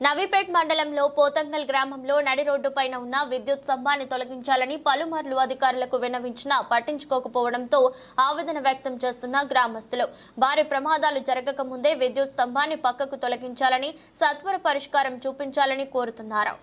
నవీపేట్ మండలంలో పోతంగల్ గ్రామంలో నడి రోడ్డు పైన ఉన్న విద్యుత్ స్తంభాన్ని తొలగించాలని పలుమార్లు అధికారులకు విన్నవించినా పట్టించుకోకపోవడంతో ఆవేదన వ్యక్తం చేస్తున్న గ్రామస్తులు. భారీ ప్రమాదాలు జరగక ముందే విద్యుత్ స్తంభాన్ని పక్కకు తొలగించాలని సత్వర పరిష్కారం చూపించాలని కోరుతున్నారు.